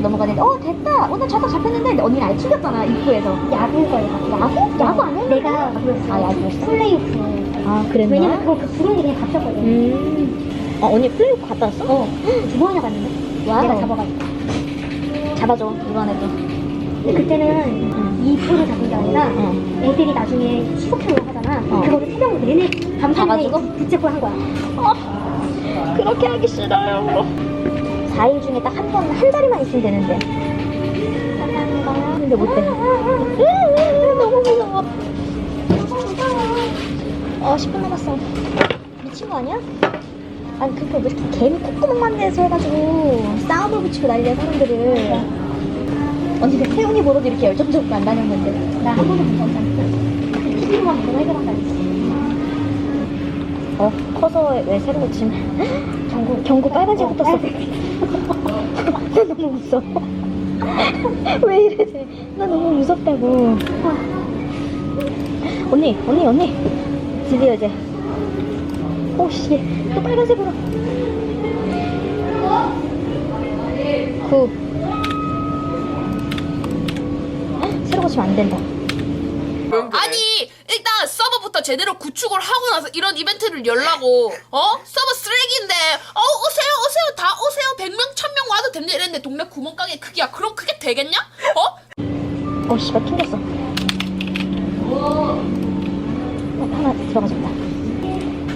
결제하기로 넘어가는데 어 됐다 오늘 좌석 잡혔는데 언니는 아예 튕겼잖아 입구에서 야구 거에 갔어. 야구? 야구 아니야? 내가 야구였어. 아, 야구였어? 플레이오프. 아 그랬나? 왜냐면 그거 그게 그냥 잡혔거든. 음. 어 언니 플레이오프 갔다 왔어? 어. 두 번이나 갔는데. 와우. 내가 잡아가지고. 잡아줘 이번에도 근데 그때는 응. 이 프로를 잡은 게 아니라 응. 애들이 나중에 시속형으로 하잖아. 어. 그거를 새벽 내내 가가지고? 붙잡고 한 거야. 그렇게 하기 싫어요 4일 중에 딱 한 번 한 자리만 있으면 되는데 근데 너무 무서워 어 10분 남았어 미친 거 아니야? 아니 그니까 왜 이렇게 개미 콧구멍만 내서 해가지고 싸움을 붙이고 난리야 사람들을 언니가 태용이 보러도 이렇게 열정적으로 안 다녔는데 나 한 번도 못 잡았잖아. TV로만 보고 해결한다니까. 어 커서 왜 새로 고침 경고 경고 빨간색 붙었어 나 너무 무서워 왜 이래 나 너무 무섭다고. 언니 언니 언니. 드디어 이제. 오씨. 또 빨간색으로. 구. 헉, 새로 고치면 안 된다 서버부터 제대로 구축을 하고 나서 이런 이벤트를 열라고 어 서버 쓰레기인데 어 오세요 오세요 다 오세요 100명 1000명 와도 됩니다 이랬는데 동네 구멍가게 크기야 그럼 그게 되겠냐 어 어, 씨발, 튕겼어. 어, 하나 들어가졌다.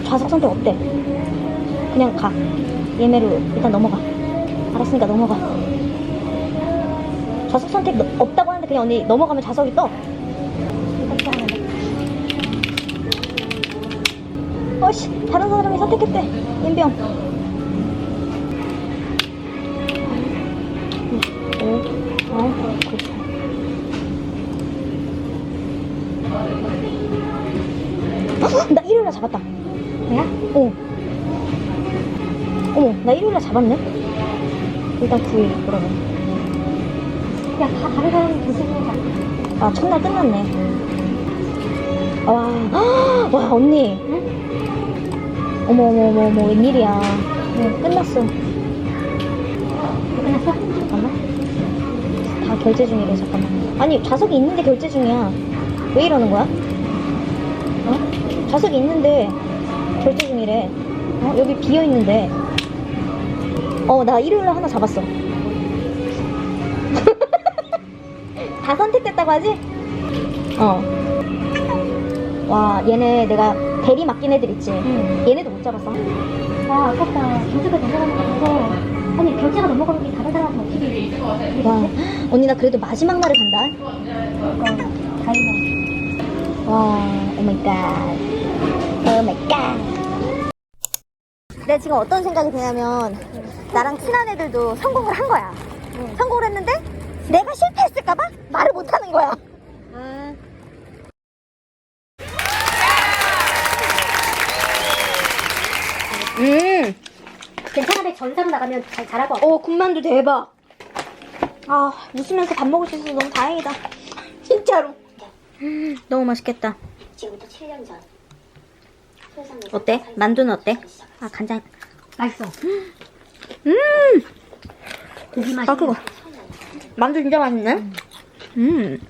좌석 선택 어때? 그냥 가. 예매로 일단 넘어가. 알았으니까 넘어가. 좌석 선택 너- 없다고 하는데 그냥 언니 넘어가면 좌석이 떠. 어씨, 다른 사람이 선택했대. 인병. 오, 어, 나 일요일날 잡았다. 뭐야? 어. 어머, 나 일요일날 잡았네. 일단 9일, 그러면. 야, 다 다른 사람이 거 아, 첫날 끝났네. 와, 헉, 와, 언니. 어머, 어머, 어머, 어머, 웬일이야. 네, 끝났어. 끝났어? 잠깐만. 다 결제 중이래, 잠깐만. 아니, 좌석이 있는데 결제 중이야. 왜 이러는 거야? 어? 좌석이 있는데 결제 중이래. 어? 여기 비어 있는데. 어, 나 일요일에 하나 잡았어. 다 선택됐다고 하지? 어. 와, 얘네 내가 대리 맡긴 애들 있지? 응. 얘네도 못 잡았어. 와, 아깝다. 결제가 넘어가는 거 같아서. 아니, 결제가 넘어가는 게 다른 사람한테 어떻게 와, 언니 나 그래도 마지막 날에 간다. 그러니까 다행이다. 와, 오 마이 갓. 오 마이 갓. 내가 지금 어떤 생각이 드냐면, 나랑 친한 애들도 성공을 한 거야. 성공을 했는데, 내가 실패했을까봐 말을 못 하는 거야. 아, 음, 괜찮아. 내 전사로 나가면 잘 같아. 어, 군만두 대박. 아, 웃으면서 밥 먹을 수 있어서 너무 다행이다. 진짜로. 음, 너무 맛있겠다. 지금부터 7년 전. 어때? 만두는 어때? 아, 간장. 맛있어. 음, 고기 맛이. 아, 그거. 만두 진짜 맛있네. 음.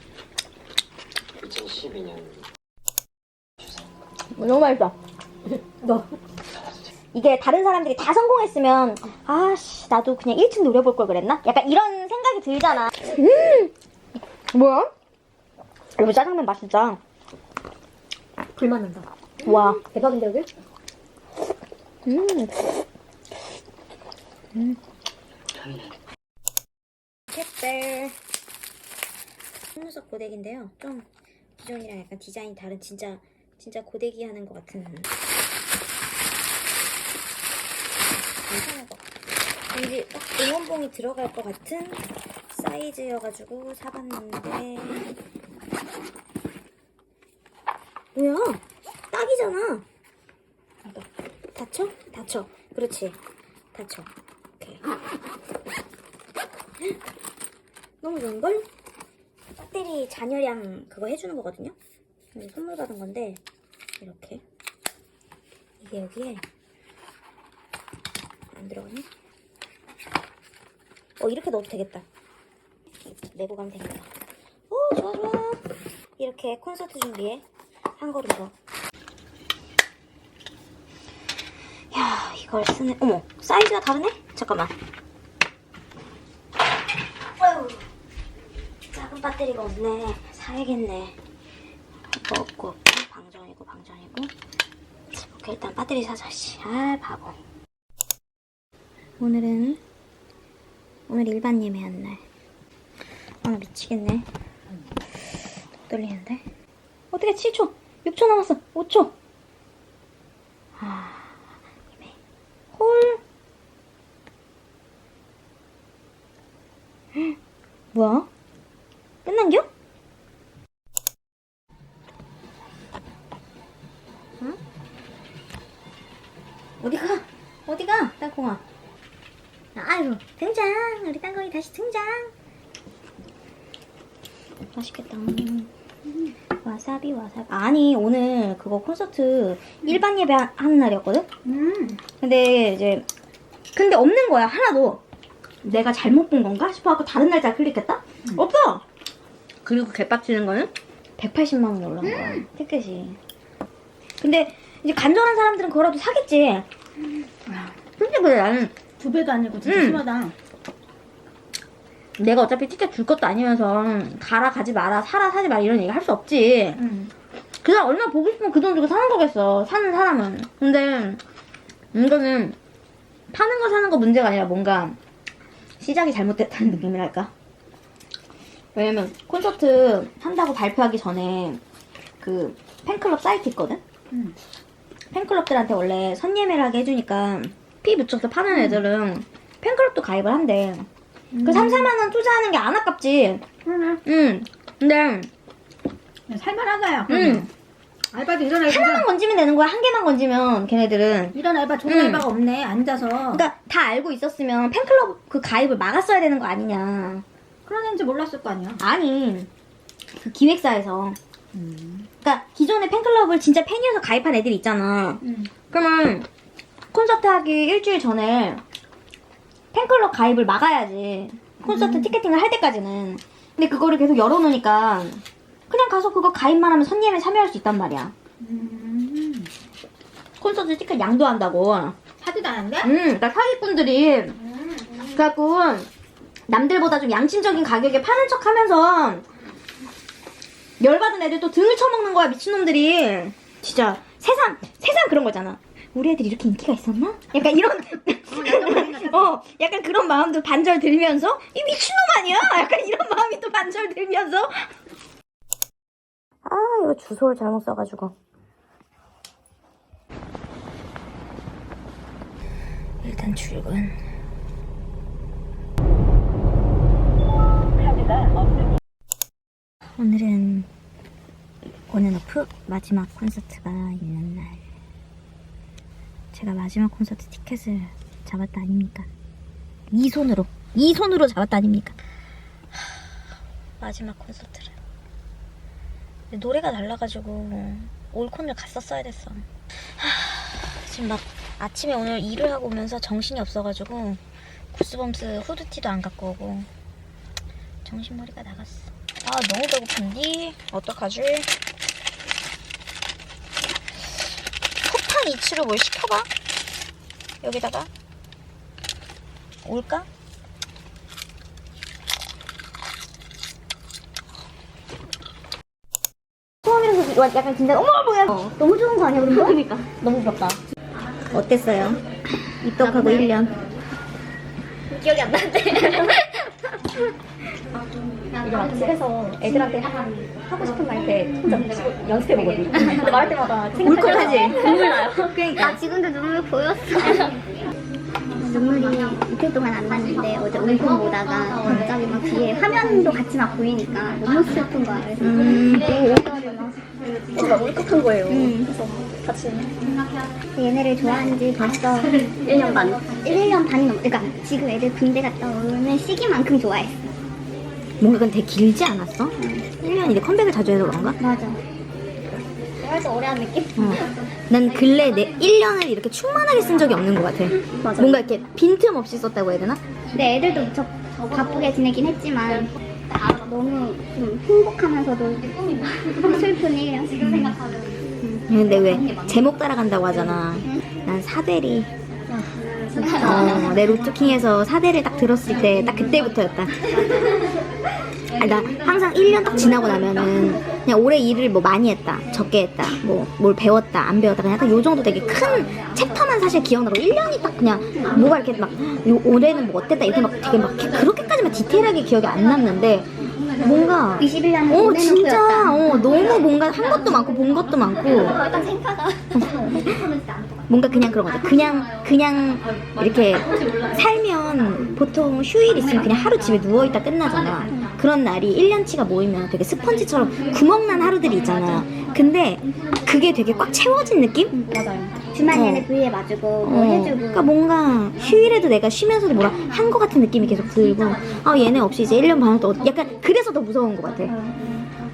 2012년 너무 맛있어. 너. 이게 다른 사람들이 다 성공했으면 아씨 나도 그냥 1층 노려볼 걸 그랬나? 약간 이런 생각이 들잖아. 음 뭐야? 이거 짜장면 맛 진짜. 불만 난다. 와. 대박인데, 여기? 음. 음. 캣벨. 속눈썹 고데기인데요. 좀 기존이랑 약간 디자인이 다른 진짜 진짜 고데기 하는 것 같은. 것 같아. 왠지 딱 응원봉이 들어갈 것 같은 사이즈여가지고 사봤는데 뭐야? 딱이잖아. 다쳐? 다쳐. 그렇지. 다쳐. 오케이. 너무 좋은걸? 배터리 잔여량 그거 해주는 거거든요. 선물 받은 건데 이렇게 이게 여기에 들어가니? 어 이렇게 넣어도 되겠다. 내고 가면 되겠다. 오 좋아 좋아. 이렇게 콘서트 준비에 한 걸음 더. 야 이걸 쓰네. 어머 사이즈가 다르네? 잠깐만. 아유 작은 배터리가 없네. 사야겠네. 없고 없고 방전이고 방전이고. 오케이 일단 배터리 사자. 씨. 아 바보. 오늘은 오늘 일반 예매한 날. 아, 나 미치겠네. 떨리는데? 어떻게 7초, 6초 남았어, 5초. 아, 예매. 홀. 헉, 뭐야? 끝난겨? 응? 어디가? 어디가? 땅콩아. 아이고 등장 우리 땅콩이 다시 등장 맛있겠다. 음. 와사비 와사비. 아니 오늘 그거 콘서트 일반 예배 하- 하는 날이었거든? 음. 근데 이제 근데 없는 거야 하나도. 내가 잘못 본 건가 싶어갖고 다른 날짜 클릭했다? 없어! 그리고 개빡치는 거는? 180만 원 올라온 거야 티켓이. 근데 이제 간절한 사람들은 그거라도 사겠지. 솔직히 그래 나는 두 배도 아니고 진짜 음. 심하다. 내가 어차피 티켓 줄 것도 아니면서 가라 가지 마라 사라 사지 마라 이런 얘기 할 수 없지. 음. 그 사람 얼마나 보고 싶으면 그 돈 주고 사는 거겠어 사는 사람은. 근데 이거는 파는 거 사는 거 문제가 아니라 뭔가 시작이 잘못됐다는 느낌이랄까? 왜냐면 콘서트 한다고 발표하기 전에 그 팬클럽 사이트 있거든? 음. 팬클럽들한테 원래 선예매를 하게 해주니까 피 붙여서 파는 애들은 팬클럽도 가입을 한대 그 3, 4만 원 투자하는 게 안 아깝지 그러네. 응 근데 살만하다요. 응 알바도 이런 하나만 알바. 건지면 되는 거야. 한 개만 건지면 걔네들은. 이런 알바 좋은 음. 알바가 없네. 앉아서. 그러니까 다 알고 있었으면 팬클럽 그 가입을 막았어야 되는 거 아니냐. 그런 애인지 몰랐을 거 아니야. 아니. 그 기획사에서. 음. 그러니까 기존의 팬클럽을 진짜 팬이어서 가입한 애들이 있잖아. 음. 그러면 콘서트 하기 일주일 전에 팬클럽 가입을 막아야지. 콘서트 티켓팅을 할 때까지는. 근데 그거를 계속 열어놓으니까 그냥 가서 그거 가입만 하면 선예매 참여할 수 있단 말이야. 음. 콘서트 티켓 양도한다고. 하지도 않았는데? 음, 그러니까 사기꾼들이 음. 그래갖고 남들보다 좀 양심적인 가격에 파는 척 하면서 열받은 애들 또 등을 쳐먹는 거야 미친놈들이 진짜 세상 세상 그런 거잖아 우리 애들 이렇게 인기가 있었나? 약간 이런 어 약간 그런 마음도 반절 들면서 이 미친놈 아니야? 약간 이런 마음이 또 반절 들면서 아 이거 주소를 잘못 써가지고 일단 출근 오늘은 온앤오프 마지막 콘서트가 있는 날. 제가 마지막 콘서트 티켓을 잡았다 아닙니까? 이 손으로, 이 손으로 잡았다 아닙니까? 하, 마지막 콘서트를. 노래가 달라가지고 올콘을 갔었어야 됐어. 하, 지금 막 아침에 오늘 일을 하고 오면서 정신이 없어가지고 구스범스 후드티도 안 갖고 오고 정신머리가 나갔어. 아 너무 배고픈디? 어떡하지? 이치로 뭘 시켜봐? 여기다가 올까? 처음이라서 약간 긴장 어머 뭐야 너무 좋은 거 아니야 그런 거? 그러니까 너무 부럽다 어땠어요? 입덕하고 1년 기억이 안 나는데 이거 막 집에서 애들한테 하, 하고 싶은 말때 혼자 연습해 보거든. 말할 때마다 울컥하지. 눈물 나요. 그러니까. 아 지금도 눈물 보였어. 눈물이 이틀 동안 안 났는데 어제 온폰 보다가 갑자기 막 뒤에 화면도 같이 막 보이니까 너무 슬픈 거야. 그래서 음. 뭔가 울컥한 거예요. 그래서 같이 얘네를 좋아한 지 벌써 1년 반. 1년 반이 넘. 그러니까 지금 애들 군대 갔다 오는 시기만큼 좋아했어. 뭔가 그건 되게 길지 않았어? 1년인데 컴백을 자주 해서 그런가? 맞아. 활동 오래 한 느낌? 어. 난 근래 내 1년을 이렇게 충만하게 쓴 적이 없는 것 같아. 맞아. 뭔가 이렇게 빈틈없이 썼다고 해야 되나? 근데 애들도 무척 바쁘게 지내긴 했지만 너무 좀 행복하면서도 슬픈 일이야 지금 생각하면 근데 왜 제목 따라간다고 하잖아. 난 사대리. 어, 내 로트킹에서 사대를 딱 들었을 때 딱 그때부터였다. 아니, 나 항상 1년 딱 지나고 나면은 그냥 올해 일을 뭐 많이 했다, 적게 했다, 뭐 뭘 배웠다, 안 배웠다 그냥 딱 요 정도 되게 큰 챕터만 사실 기억나고 1년이 딱 그냥 뭐가 이렇게 막 요, 올해는 뭐 어땠다 이렇게 막 되게 막 그렇게까지만 디테일하게 기억이 안 남는데 뭔가 21년은 어 보내놓고였다. 진짜 어 너무 뭔가 한 것도 많고 본 것도 많고 생파가 뭔가 그냥 그런 거죠. 그냥 그냥 이렇게 살면 보통 휴일 있으면 그냥 하루 집에 누워 있다 끝나잖아. 그런 날이 1년치가 모이면 되게 스펀지처럼 구멍난 하루들이 있잖아. 근데 그게 되게 꽉 채워진 느낌? 주말 내내 어. 부위에 맞주고 어, 뭐 해주고 그러니까 뭔가 휴일에도 내가 쉬면서도 뭐라 한거 같은 느낌이 계속 들고 아 얘네 없이 이제 1년 반을 또 약간 그래서 더 무서운 것 같아.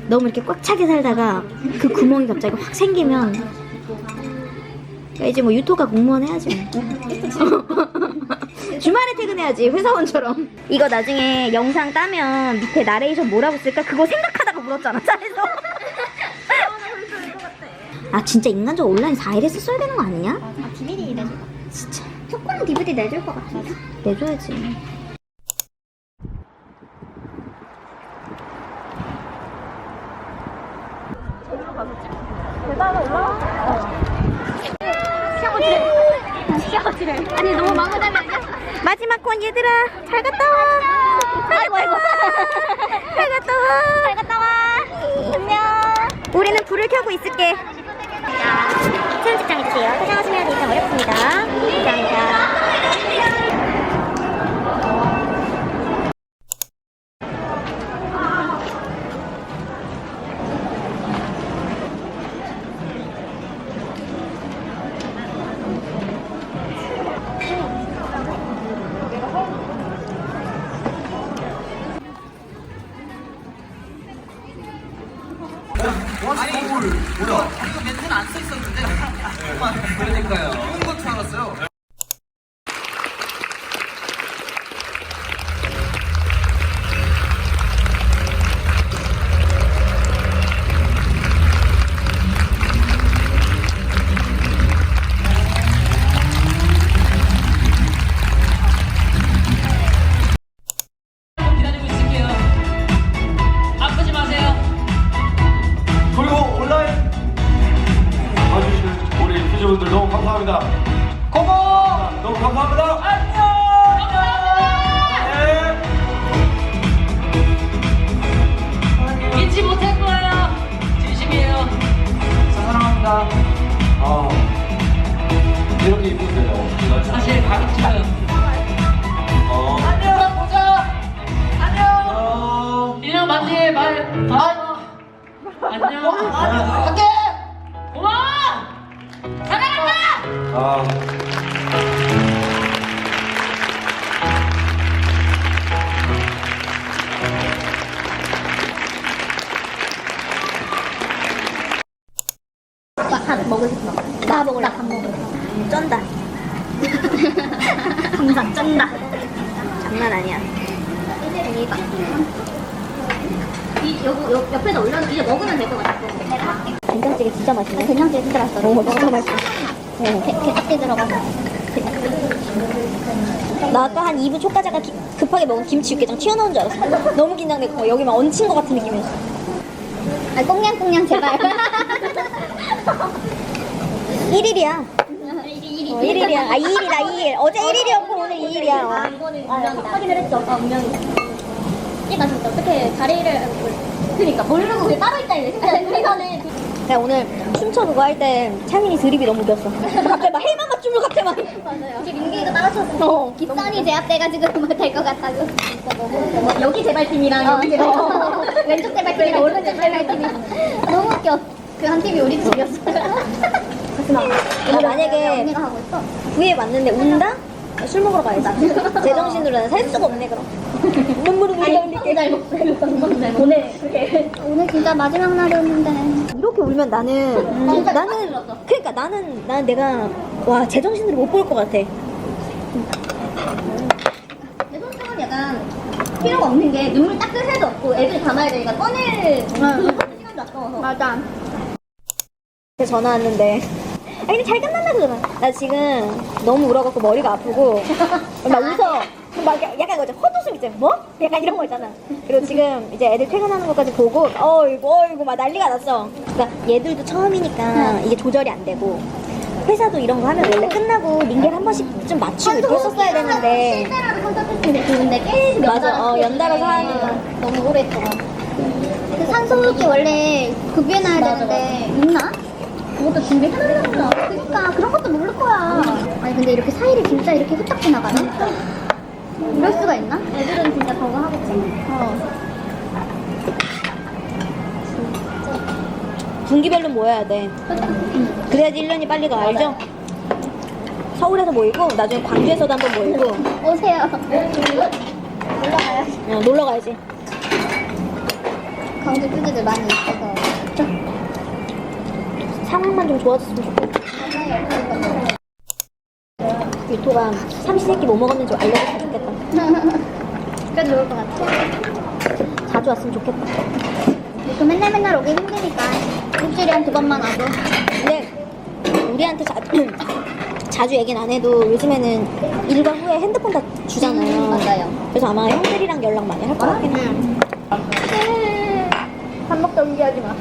너무 이렇게 꽉 차게 살다가 그 구멍이 갑자기 확 생기면 야, 이제 뭐 유토가 공무원 해야지 뭐. 주말에 퇴근해야지 회사원처럼 이거 나중에 영상 따면 밑에 나레이션 뭐라고 쓸까 그거 생각하다가 물었잖아 차에서 아 진짜 인간적으로 온라인 4일 했었어야 되는 거 아니냐? 아 DVD 내줄 진짜. 초코는 DVD 내줄 것 같은데? 내줘야지. 아니 너무 마구잡이 아니야? 마지막 건 얘들아 잘 갔다 와. 아이고 아이고. 잘 갔다 와 잘 갔다 와. 안녕. 우리는 불을 켜고 있을게 해주세요. 퇴장하시면 일정 어렵습니다. 감사합니다 기다리고 항상 쩐다. 장난 아니야. 이 여기 옆, 옆에다 올려 이제 먹으면 될 것 같아. 된장찌개 진짜 맛있네. 된장찌개 진짜 맛있어. 어, 진짜 맛있어. 게, 게딱지 들어가서. 나 아까 한 2분 초까지가 급하게 먹은 김치 육개장 튀어나온 줄 알았어. 너무 긴장됐고 여기 막 얹힌 것 같은 느낌이었어. 아 꽁냥꽁냥 제발. 1일이야. 일이 어, 1일이야 아 2일이다 2일 어제 1일이었고 오늘 2일이야 아, 이거는 확인을 했죠. 아, 운명이. 얘가 진짜 어떻게 자리를 그러니까 모르고 그냥 따로 있다 이래. 진짜 우리가는 내가 오늘 춤춰 그거 할 때 창민이 드립이 너무 웃겼어 갑자기 막 헬만 맞춤을 같아 막 맞아요. 혹시 민기가 따라쳤어. 어. 깃선이 제압돼가지고 뭐될것 같다고. 뭐, 여기 제발팀이랑 여기 제발팀. 어. 왼쪽 제발팀이랑 오른쪽 제발팀이. 너무 웃겨. 그 한 팀이 우리 팀이었어. 나 만약에 언니가 하고 있어. 부에 맞는데 운다? 술 먹으러 가야지 제정신으로는 살 수가 없네 그럼 눈물을 흘려 너무 잘 먹고 너무 잘 먹고. 오늘 그렇게. 오늘 진짜 마지막 날이었는데. 이렇게 울면 나는 나는 그러니까 나는 나는 내가 와 제정신으로 못 볼 것 같아. 내 손등은 약간 필요가 없는 게 눈물 닦을 새도 없고 애들 담아야 되니까 꺼낼 시간도 아까워서. 맞아. 전화 왔는데. 아 근데 잘 끝난다 그러나. 나 지금 너무 울어갖고 머리가 아프고 막 웃어. 막 약간 거죠 헛웃음 있잖아. 뭐? 약간 이런 거 있잖아. 그리고 지금 이제 애들 퇴근하는 것까지 보고 어이구 어이구 막 난리가 났어. 그러니까 얘들도 처음이니까 이게 조절이 안 되고 회사도 이런 거 하면 원래 끝나고 링겔 한 번씩 좀 맞추고 되는데 실제로도 콘서트 때문에 좋은데 계속 맞아, 어, 연달아서 하니까. 너무 오래 했더라. 그 산소호흡기 원래 급여놔야 되는데 있나? 그것도 준비해놨나 보다. 그러니까 그런 것도 모를 거야. 아니 근데 이렇게 사이를 진짜 이렇게 후딱 지나가나? 이럴 수가 있나? 애들은 진짜 저거 하겠지. 어. 분기별로 모여야 돼. 그래야지 1년이 빨리 가, 알죠? 서울에서 모이고, 나중에 광주에서도 한번 모이고, 오세요. 올라가요. 어, 놀러 가야지. 광주 뚜지들 많이 있어서. 상황만 좀 좋아졌으면 좋겠다. 유토가 삼시세끼 뭐 먹었는지 알려줬으면 좋겠다. 그래도 좋을 것 같아. 자주 왔으면 좋겠다. 그 맨날 맨날 오기 힘드니까 일주일에 한 두 번만 와도. 근데 우리한테 자, 자주 얘기는 안 해도 요즘에는 일과 후에 핸드폰 다 주잖아요. 음, 맞아요. 그래서 아마 형들이랑 연락 많이 할 것 같긴 해. 밥 먹다 울기하지 마.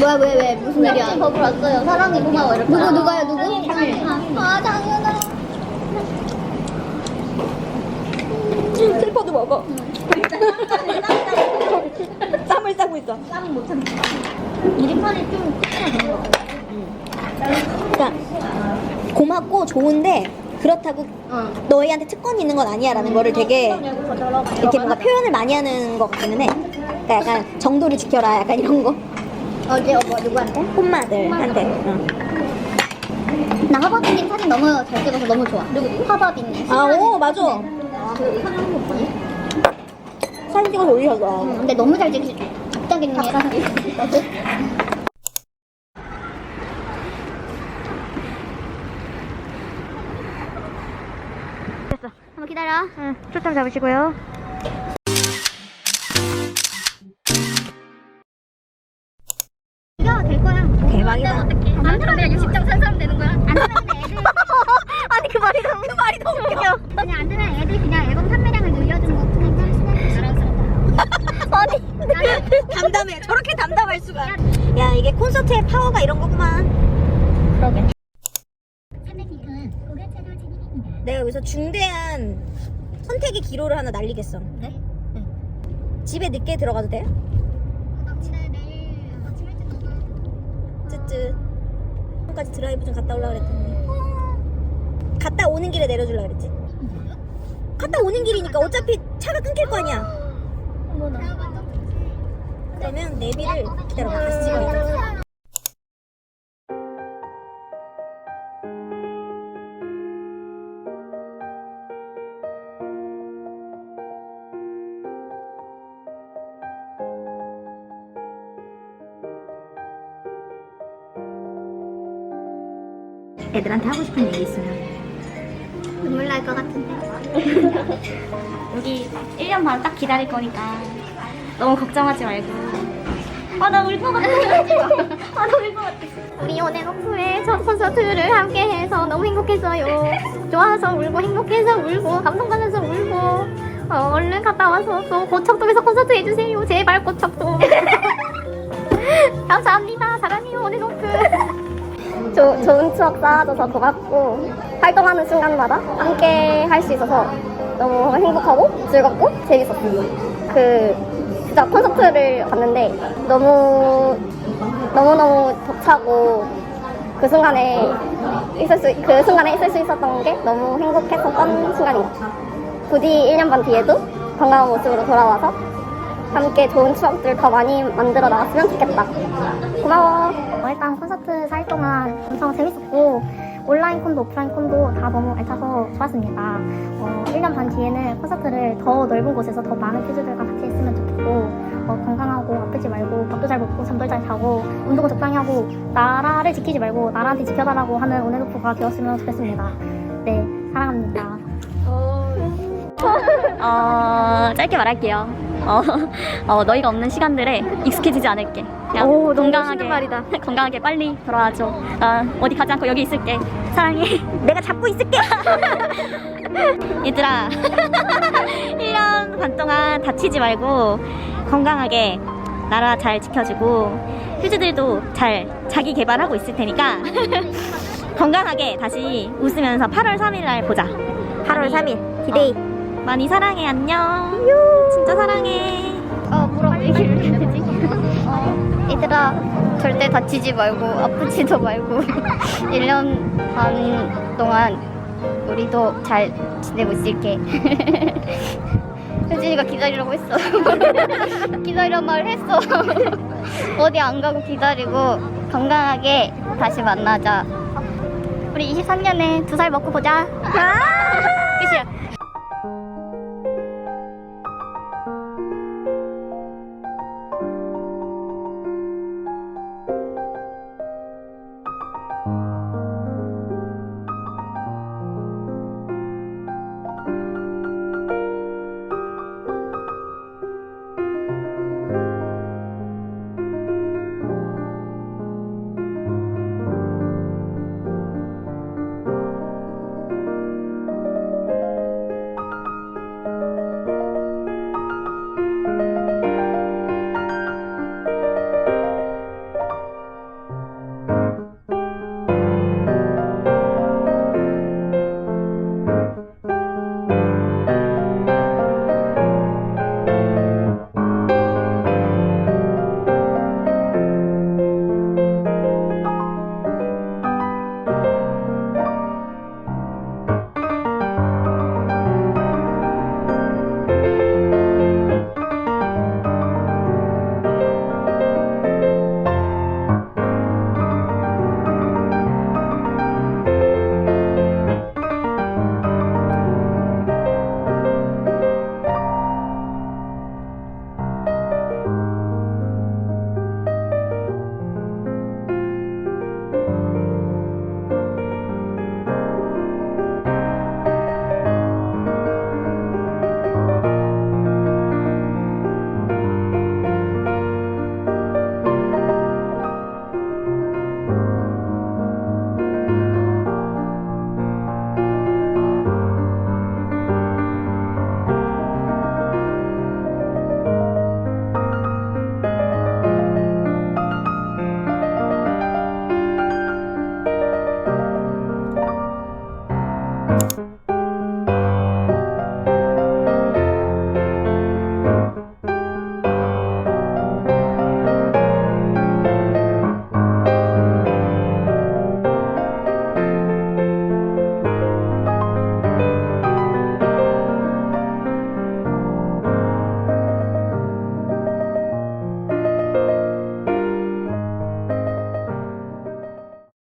뭐야 왜 왜 무슨 일이야? 버블 왔어요. 사랑해 고마워 이렇게. 누구 누가요 누구? 아 장윤아. 슬퍼도 먹어. 쌈을 싸고 있어. 땀은 못 참지. 이리판이 좀. 그러니까 고맙고 좋은데 그렇다고 어. 너희한테 특권이 있는 건 아니야라는 거를 되게 이렇게 뭔가 표현을 많이 하는 것 같기는 해. 그러니까 약간 정도를 지켜라 약간 이런 거. 어제 어, 뭐 누구한테? 홈마들한테. 어. 나 허버빈님 사진 너무 잘 찍어서 너무 좋아. 누구 허버빈님. 아, 오, 맞아. 아, 그 사진 못 보니? 사진 찍어서 올리셔서. 응, 근데 너무 잘 찍으시. 갑자기님이. 한번 기다려. 응, 초점 잡으시고요. 되면 그냥 60점 산 사람 되는 거야. 안 되면 애들. 아니 그 말이 너무 그 말이 너무 웃겨. 그냥 안 되면 애들 그냥 앨범 판매량을 늘려주는 거 뿐이니까 자랑스럽다. 아니 담담해. 저렇게 담담할 수가. 야 이게 콘서트의 파워가 이런 거구만. 그러게. 300m는 고가차도 진입입니다. 내가 여기서 중대한 선택의 기로를 하나 날리겠어. 네? 집에 늦게 들어가도 돼? 낚 나가. 쯔쯔. 까지 드라이브 좀 갔다 오려고 그랬더니. 갔다 오는 길에 내려주려고 그랬지. 갔다 오는 길이니까 어차피 차가 끊길 거 아니야. 그러면 내비를 기다려봐. 다시 찍어야지. 애들한테 하고 싶은 얘기 있으면 눈물 날 것 같은데. 여기 1년 반 딱 기다릴 거니까 너무 걱정하지 말고. 아, 나 울 것 같아. 아, 나 울 것 같아. 우리 연애 오프의 첫 콘서트를 함께 해서 너무 행복했어요. 좋아서 울고, 행복해서 울고, 감동받아서 울고. 어, 얼른 갔다 와서 또 고척동에서 콘서트 해주세요. 제발 고척동. 감사합니다. 사랑해요, 연애 오프. 조, 좋은 추억 쌓아줘서 고맙고 활동하는 순간마다 함께 할 수 있어서 너무 행복하고 즐겁고 재밌었어요. 그 진짜 콘서트를 갔는데 너무 너무 너무 벅차고 그 순간에 있을 수 그 순간에 있을 수 있었던 게 너무 행복했었던 순간인 것 같아요. 부디 1년 반 뒤에도 건강한 모습으로 돌아와서 함께 좋은 추억들 더 많이 만들어 나왔으면 좋겠다. 고마워. 일단 콘서트 4일 동안 엄청 재밌었고 온라인 콘도 오프라인 콘도 다 너무 알차서 좋았습니다. 어, 1년 반 뒤에는 콘서트를 더 넓은 곳에서 더 많은 퓨즈들과 같이 했으면 좋겠고 어, 건강하고 아프지 말고 밥도 잘 먹고 잠도 잘 자고 운동은 적당히 하고 나라를 지키지 말고 나라한테 지켜달라고 하는 온앤오프가 되었으면 좋겠습니다. 네, 사랑합니다. 어, 짧게 말할게요. 어, 어, 너희가 없는 시간들에 익숙해지지 않을게. 그냥 오, 건강하게, 말이다. 건강하게 빨리 돌아와줘. 나 어디 가지 않고 여기 있을게. 사랑해. 내가 잡고 있을게. 얘들아, 1년 반 동안 다치지 말고 건강하게 나라 잘 지켜주고 휴즈들도 잘 자기 개발하고 있을 테니까 건강하게 다시 웃으면서 8월 3일 날 보자. 8월 3일 디데이. 많이 사랑해, 안녕. 진짜 사랑해. 어, 뭐라고 얘기를 해야 되지? 어, 얘들아, 절대 다치지 말고, 아프지도 말고, 1년 반 동안 우리도 잘 지내고 있을게. 효진이가 기다리라고 했어. 기다리란 말을 했어. 어디 안 가고 기다리고, 건강하게 다시 만나자. 우리 23년에 두 살 먹고 보자. 끝이야.